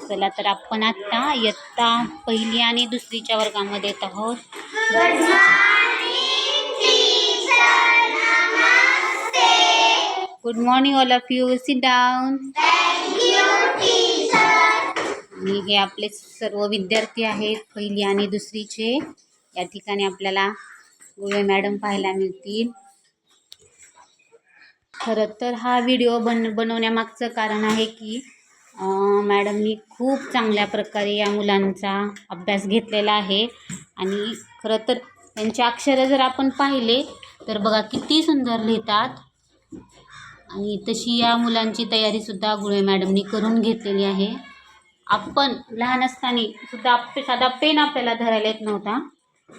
चला तर आपण आता इयत्ता पहिली आणि दुसरीच्या वर्गामध्ये येत आहोत. Good morning all of you sit down आणि हे आपले सर्व विद्यार्थी आहेत पहिली आणि दुसरीचे. या ठिकाणी आपल्याला गोळे मॅडम पाहायला मिळतील. खरं तर हा व्हिडिओ बन बनवण्यामागचं कारण आहे की मॅडमनी खूप चांगल्या प्रकारे या मुलांचा अभ्यास घेतलेला आहे. आणि खरं तर त्यांचे अक्षरं जर आपण पाहिले तर बघा किती सुंदर लिहितात. आणि तशी या मुलांची तयारीसुद्धा गुळे मॅडमनी करून घेतलेली आहे. आपण लहान असताना सुद्धा आप साधा पेन आपल्याला धरायला येत नव्हता.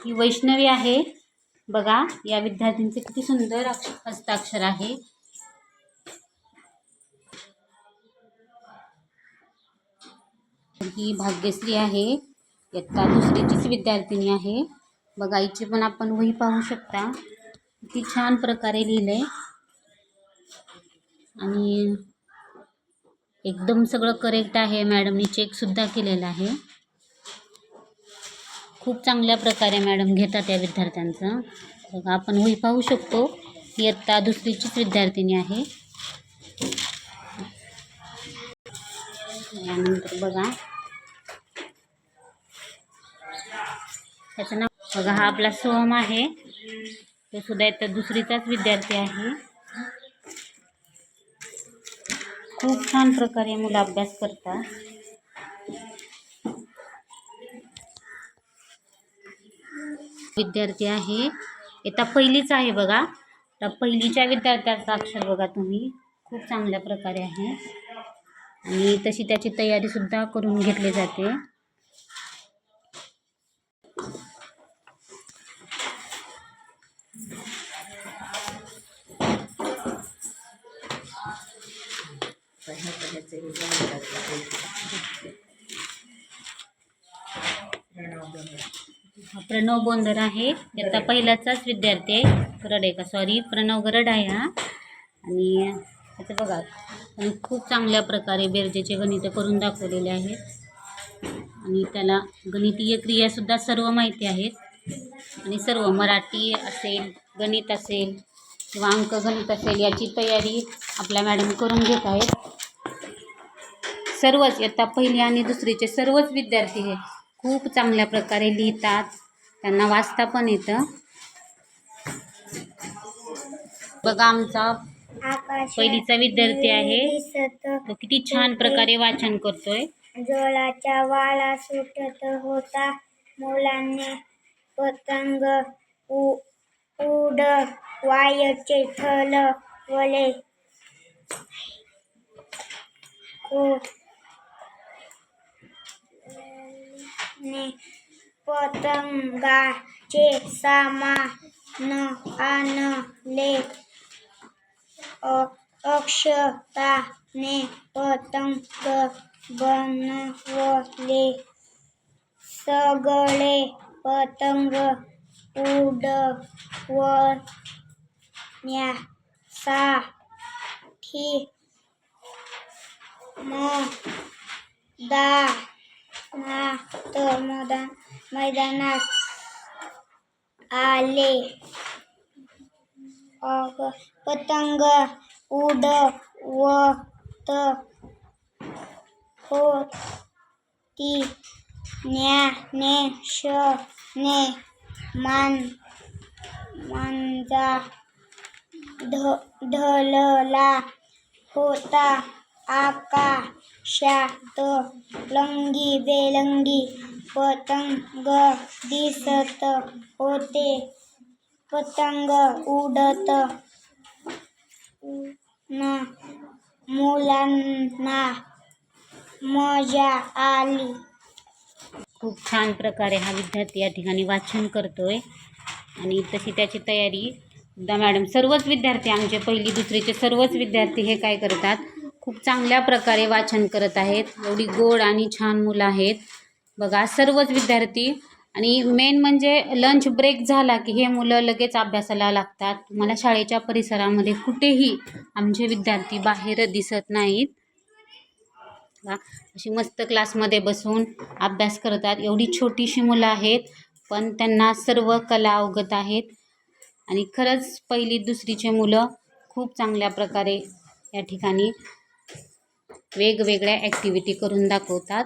ही वैष्णवी आहे. बघा या विद्यार्थ्यांचे किती सुंदर अक्ष हस्ताक्षर आहे. ही भाग्यश्री आहे. इयत्ता दुसरीचीच विद्यार्थिनी आहे. बघा पण आपण वही पाहू शकता. ती छान प्रकारे लिहिलं आहे आणि एकदम सगळं करेक्ट आहे. मॅडमनी चेकसुद्धा केलेला आहे. खूप चांगल्या प्रकारे मॅडम घेतात या विद्यार्थ्यांचं. बघा आपण वही पाहू शकतो. इयत्ता दुसरीचीच विद्यार्थिनी आहे. यानंतर बघा. त्याचं नाव बघा हा आपला सोहम आहे. तो सुद्धा इथं दुसरीचाच विद्यार्थी आहे. खूप छान प्रकारे मुलं अभ्यास करतात. विद्यार्थी आहे. येता पहिलीच आहे बघा. तर पहिलीच्या विद्यार्थ्याचं अक्षर बघा तुम्ही. खूप चांगल्या प्रकारे आहे. आणि तशी त्याची तयारीसुद्धा करून घेतली जाते. हा प्रणव बोंदर आहे. त्याचा पहिल्याचाच विद्यार्थी आहे. गरड आहे का? सॉरी प्रणव गरड आहे हा. आणि त्याचं बघा. आणि खूप चांगल्या प्रकारे बेरजेचे गणितं करून दाखवलेले आहेत. आणि त्याला गणितीय क्रियासुद्धा सर्व माहिती आहेत. आणि सर्व मराठी असेल गणित असेल किंवा अंकगणित असेल याची तयारी आपल्या मॅडम करून घेत आहेत. सर्वच इयत्ता पहिली आणि दुसरीचे सर्वच विद्यार्थी हे खूप चांगल्या प्रकारे लिहितात. त्यांना वाचता पण येतं. बघा आमचा पहिलीचा विद्यार्थी आहे. तो किती छान प्रकारे वाचन करतोय. जोळाच्या वाळा सुटत होता. मुलांनी पतंग उ- उड वायचे ठल ने पतंगाचे सामान आणले. अक्षताने पतंग बनवले. सगळे पतंग उडवण्यासाठी तर मैदान मैदानात आले. अग पतंग उडवत होती. ज्ञानेशने मान मांजा ढ ढलला होता. आकाशात लंगी बेलंगी पतंग दिसत होते. पतंग उडत न. मुलांना मजा आली. खूप छान प्रकारे हा विद्यार्थी या ठिकाणी वाचन करतोय. आणि तशी त्याची तयारी. सुद्धा मॅडम सर्वच विद्यार्थी आमचे पहिली दुसरीचे सर्वच विद्यार्थी हे काय करतात? खूप चांगल्या प्रकारे वाचन करत आहेत. एवढी गोड आणि छान मुलं आहेत. बघा सर्वच विद्यार्थी. आणि मेन म्हणजे लंच ब्रेक झाला की हे मुलं लगेच अभ्यासाला लागतात. तुम्हाला शाळेच्या परिसरामध्ये कुठेही आमचे विद्यार्थी बाहेर दिसत नाहीत. अशी मस्त क्लासमध्ये बसून अभ्यास करतात. एवढी छोटीशी मुलं आहेत पण त्यांना सर्व कला अवगत आहेत. आणि खरंच पहिली दुसरीचे मुलं खूप चांगल्या प्रकारे या ठिकाणी वेगवेगळ्या ॲक्टिव्हिटी करून दाखवतात.